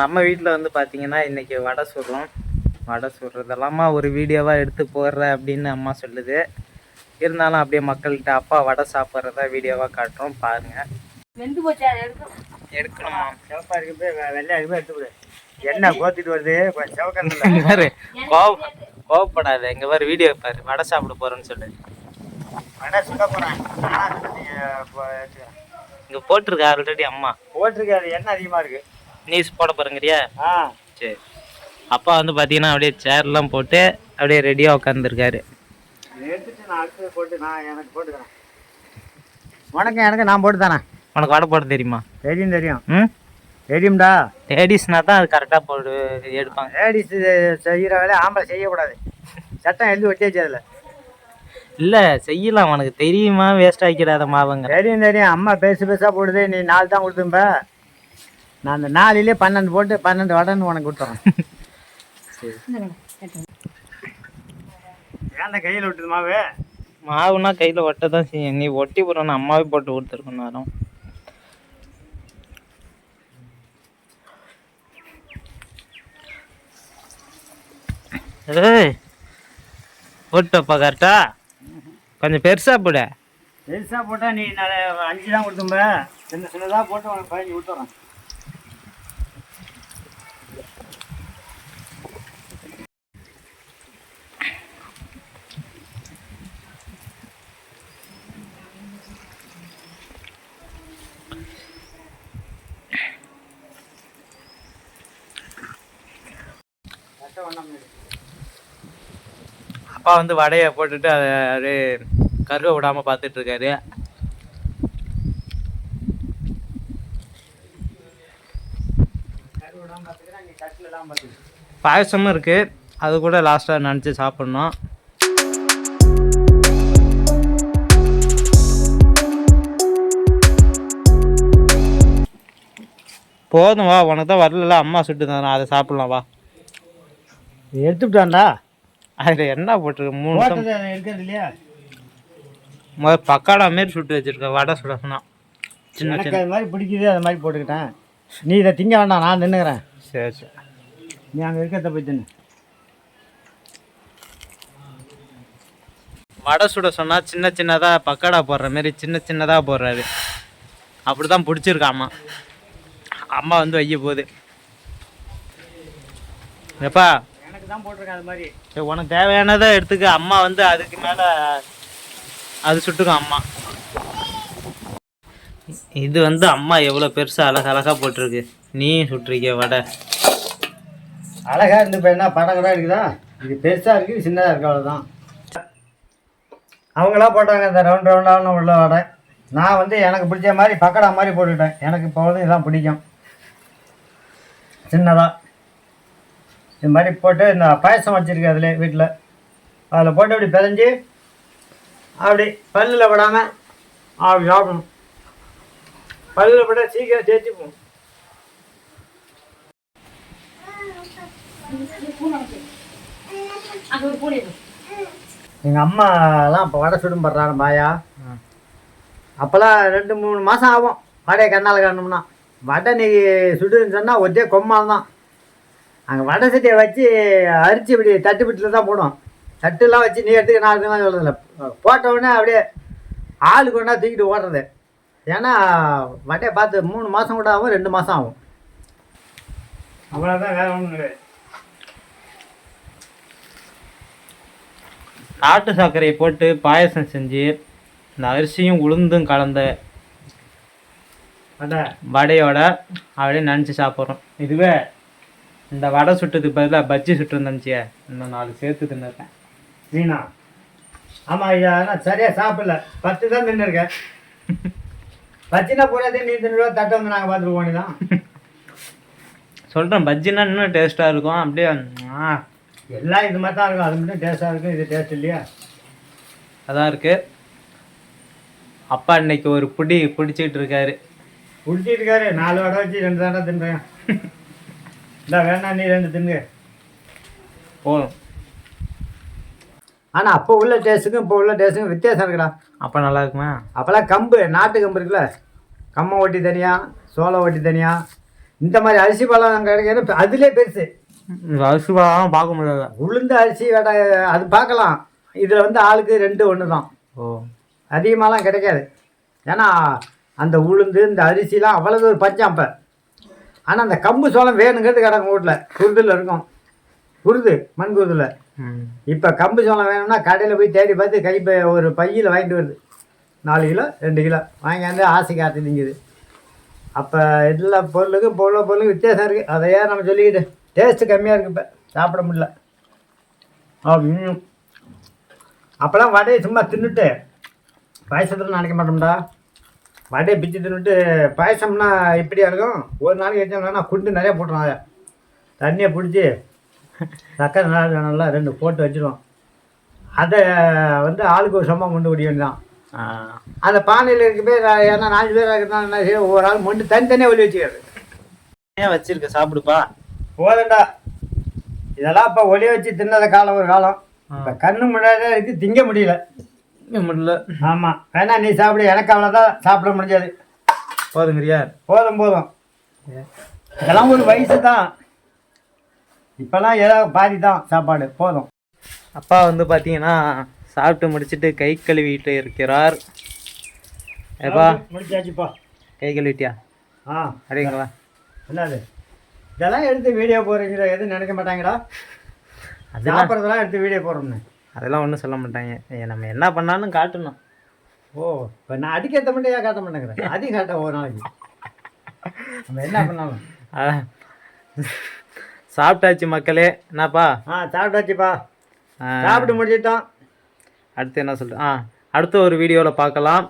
நம்ம வீட்டில் வந்து பார்த்தீங்கன்னா இன்றைக்கி வடை சுடுறோம். வடை சுடுறதெல்லாமா ஒரு வீடியோவாக எடுத்து போடுற அப்படின்னு அம்மா சொல்லுது. இருந்தாலும் அப்படியே மக்கள்கிட்ட அப்பா வடை சாப்பிட்றத வீடியோவாக காட்டுறோம். பாருங்கள் வெந்து போச்சு? எடுக்கணும். எடுக்கணுமா? சிவப்பா இருக்குது. வெள்ளையா இருக்குது எடுத்துவிடு எண்ணெய் கோத்திட்டு வருது. பாரு. கோவ கோவப்படாத. இங்கே பாரு வீடியோ பாரு. வடை சாப்பிட போகிறேன்னு சொல்லு. வடை சுட போகிறேன் இங்கே போட்டிருக்க ஆல்ரெடி அம்மா. போட்டிருக்காது எண்ணெய் அதிகமாக இருக்கு. நீஸ் போட போகிறேங்கிறியா ஆ. சரி. அப்பா வந்து பார்த்தீங்கன்னா அப்படியே சேர்லாம் போட்டு அப்படியே ரெடியாக உட்காந்துருக்காரு போட்டு வணக்கம் எனக்கு நான் போட்டு தானே உனக்கு வடை போட தெரியுமா? தெரியும் தெரியும். ம்? தெரியும்டா. லேடிஸ்னா தான் அது கரெக்டாக போடு எடுப்பாங்க. லேடிஸ் செய்கிற வேலையை ஆம்பளை செய்யக்கூடாது. சட்டம் எழுதி ஒட்டியாச்சு அதில். இல்லை செய்யலாம். உனக்கு தெரியுமா? வேஸ்ட் ஆக்கிடாத மாவுங்க. தெரியும் தெரியும். அம்மா பெருசு பெருசாக போடுது. நீ நாலு தான் கொடுத்தும்ப நான் அந்த நாலுலேயே பன்னெண்டு போட்டு பன்னெண்டு வடைன்னு உனக்கு கொடுத்துறேன். ஏன்டா கையில் விட்டுது மாவு? மாவுனா கையில் ஒட்ட தான் செய்யும். நீ ஒட்டி போடுறோன்னு அம்மாவே போட்டு கொடுத்துருக்கணும் நேரம் ஏய் போட்டப்பா கரெக்டா கொஞ்சம் பெருசா போட. பெருசாக போட்டால் நீ நான் அஞ்சு தான் கொடுத்தும்ப சின்ன சின்னதாக போட்டு உனக்கு பதினஞ்சு கொடுத்துறேன். அப்பா வந்து வடையை போட்டுட்டு அதை அப்படியே கருவை விடாமல் பார்த்துட்டு இருக்காரு. பாயசமும் இருக்கு. அது கூட லாஸ்ட்டாக நினச்சி சாப்பிட்ணும். போதும் வா உனக்கு தான் வரல அம்மா சுட்டு தான் அதை சாப்பிட்லாம் வா. எடுத்துட்டான்டா. அதில் என்ன போட்டிருக்கு? மூணு இருக்கிறது இல்லையா? முதல்ல பக்காடா மாரி சுட்டு வச்சிருக்க வடை சுட சொன்னா சின்ன சின்ன. அது மாதிரி பிடிக்குது அது மாதிரி போட்டுக்கிட்டேன். நீ இதை திங்க வேண்டாம் நான் தின்னுக்கிறேன் சரி சரி. நீ அங்கே இருக்கிறத போய் தின்னு. வடை சுட சொன்னா சின்ன சின்னதாக பக்கோடா போடுற மாதிரி சின்ன சின்னதாக போடுறாரு. அப்படி தான் பிடிச்சிருக்கு அம்மா. அம்மா வந்து வைய போகுது. எப்பா எனக்கு தான் போட்டிருக்கேன் அது மாதிரி. உனக்கு தேவையானதை எடுத்துக்க. அம்மா வந்து அதுக்கு மேலே அது சுட்டுக்கும் அம்மா. இது வந்து அம்மா எவ்வளோ பெருசாக அழகு அழகாக போட்டிருக்கு. நீ சுட்டிருக்க வடை. அழகா இருந்து இப்போ என்ன படம் கூட இருக்குதா? இது பெருசாக இருக்குது சின்னதாக இருக்கு அவ்வளோதான் அவங்களா போட்டாங்க இந்த ரவுண்ட் ரவுண்டான உள்ள வடை. நான் வந்து எனக்கு பிடிச்ச மாதிரி பக்கடா மாதிரி போட்டுக்கிட்டேன். எனக்கு இப்போ வந்து இதெல்லாம் பிடிக்கும். சின்னதாக இது மாதிரி போட்டு இந்த பாயசம் வச்சுருக்கேன் அதில் வீட்டில் அதில் போட்டு அப்படி பிதஞ்சு அப்படி பல்லில் விடாமல் அப்படி சாப்பிடணும். பல்லில் விட சீக்கிரம் இருக்கு. எங்கள் அம்மாலாம் இப்போ வடை சுடும் படுறாங்க பாயா. அப்போல்லாம் ரெண்டு மூணு மாதம் ஆகும். வடையை கண்ணால் காணணும்னா வடை நீ சுடுன்னு சொன்னால் ஒரே கொம்மால் தான். அங்கே வடை சட்டியை வச்சு அரிச்சு இப்படி தட்டு பிட்டில் தான் போடும். தட்டுலாம் வச்சு நீ எடுத்துக்க நான் எடுத்துக்கலாம் சொல்கிறதில்ல போட்ட உடனே அப்படியே ஆளு கொண்டா தூக்கிட்டு ஓடுறது. ஏன்னா வடையை பார்த்து மூணு மாதம் கூட ஆகும் ரெண்டு மாதம் ஆகும். அவ்வளோதான் வேறு ஒன்றும் கிடையாது. நாட்டு சர்க்கரையை போட்டு பாயசம் செஞ்சு இந்த அரிசியும் உளுந்தும் கலந்த வடை. வடையோட அப்படியே நினச்சி சாப்பிட்றோம். இதுவே இந்த வடை சுட்டதுக்கு பதிலாக பஜ்ஜி சுட்டுருந்துச்சியே இன்னும் நாலு சேர்த்து தின்னுருக்கேன். வீணா ஆமாம் ஐயா நான் சரியாக சாப்பிடல. பத்து தான் தின்னுருக்கேன். பச்சினா பூராத்தையும் நீ தின்னுருவா தட்டை வந்து நாங்கள் பார்த்துட்டு போனதான் சொல்கிறேன் பஜ்ஜினா இன்னும் டேஸ்ட்டாக இருக்கும். அப்படியே ஆ, எல்லாம் இது மாதிரி தான் இருக்கும். அது மட்டும் டேஸ்ட்டாக இருக்கும் இது டேஸ்ட் இல்லையா? அதான் இருக்குது அப்பா இன்னைக்கு ஒரு புடி பிடிச்சிட்டு இருக்காரு. குடிச்சிட்டு இருக்காரு. நாலு வடை வச்சு ரெண்டு தாண்டா தின்றேன் இந்த வேணாம் நீ ரெண்டு தின்னு. போதும். ஆனால் அப்போ உள்ள டேஸ்ட்டுக்கும் இப்போ உள்ள டேஸ்ட்டுக்கும் வித்தியாசம் இருக்குடா. அப்போ நல்லா இருக்குமா. அப்போல்லாம் கம்பு நாட்டு கம்பு இருக்குல்ல? கம்பம் ஒட்டி தனியாக சோளம் ஒட்டி தனியாக இந்த மாதிரி அரிசி பழம் கிடைக்கிறது அதுலேயே பெருசு. அரிசி பழம் பார்க்க முடியாது? உளுந்து அரிசி வடை அது பார்க்கலாம். இதில் வந்து ஆளுக்கு ரெண்டு ஒன்று தான் ஓ. அதிகமாகலாம் கிடைக்காது. ஏன்னா அந்த உளுந்து இந்த அரிசிலாம் அவ்வளவு ஒரு பஞ்சம் அப்போ. ஆனால் அந்த கம்பு சோளம் வேணுங்கிறது கிடக்கும் வீட்டில் குருதில் இருக்கும். குருது மண் குருதில். இப்போ கம்பு சோளம் வேணும்னா கடையில் போய் தேடி பார்த்து கை ஒரு பையில் வாங்கிட்டு வருது. நாலு கிலோ ரெண்டு கிலோ. வாங்கியாந்து ஆசை காத்து திங்குது. அப்போ எல்லா பொருளுக்கும் பொருள் பொருளுக்கும் வித்தியாசம் இருக்குது அதையே நம்ம சொல்லிக்கிட்டு டேஸ்ட்டு கம்மியாக இருக்குது இப்போ. சாப்பிட முடியல. அப்போலாம் வடையை சும்மா தின்னுட்டு பாயசத்தில் நினைக்க மாட்டோம்டா. வடையை பிச்சு தின்னுட்டு பாயசம்னா எப்படியா இருக்கும்? ஒரு நாளைக்கு வச்சோம்னா குண்டு நிறைய போட்டுருவோம் அதை. தண்ணியை பிடிச்சி சக்கரை நல்லா நல்லா ரெண்டு போட்டு வச்சிருவோம். அதை வந்து ஆளுக்கு ஒரு சம்பவம் கொண்டு விட வேண்டியதான் ஆ. அந்த பானையில் இருக்க பேர் ஏன்னா நாலு பேர் இருக்கிறதா என்ன செய்யும் ஒவ்வொரு ஆள் மொண்டு தனித்தனியாக ஒளி வச்சுக்கிறது. ஏன் வச்சிருக்க? சாப்பிடுப்பா. போதண்டா இதெல்லாம் இப்போ ஒளி வச்சு தின்னத காலம் ஒரு காலம். இப்போ கண்ணு முன்னாடியே இருக்கு திங்க முடியல. முடியல. ஆமாம் வேணா நீ சாப்பிடு. எனக்கு அவ்வளோதான் சாப்பிட முடிஞ்சது. போதுங்கிறியா? போதும் போதும். இதெல்லாம் ஒரு வயசு தான் இப்போல்லாம் ஏதோ பாதி தான் சாப்பாடு. போதும். அப்பா வந்து பார்த்தீங்கன்னா சாப்பிட்டு முடிச்சிட்டு கை கழுவிட்டு இருக்கிறார். ஏப்பா? முடிச்சாச்சுப்பா. கை கழுவிட்டியா? ஆ. அப்படிங்களா என்னது? இதெல்லாம் எடுத்து வீடியோ போடுறீங்களா எதுவும் நினைக்க மாட்டாங்கடா. சாப்பிட்றதெல்லாம் எடுத்து வீடியோ போடுறோம்னு. அதெல்லாம் ஒன்றும் சொல்ல மாட்டாங்க. நம்ம என்ன பண்ணாலும் காட்டணும். ஓ இப்போ நான் அடிக்க மட்டும் ஏன் காட்ட மாட்டேங்கிறேன்? அதையும் காட்ட ஒரு நாளைக்கு. நம்ம என்ன பண்ணாலும். சாப்பிட்டாச்சு மக்களே. என்னப்பா? ஆ சாப்பிட்டாச்சுப்பா. ஆ, சாப்பிட்டு முடிச்சிட்டோம். அடுத்து என்ன சொல்ற ஆ அடுத்த ஒரு வீடியோவில் பார்க்கலாம்.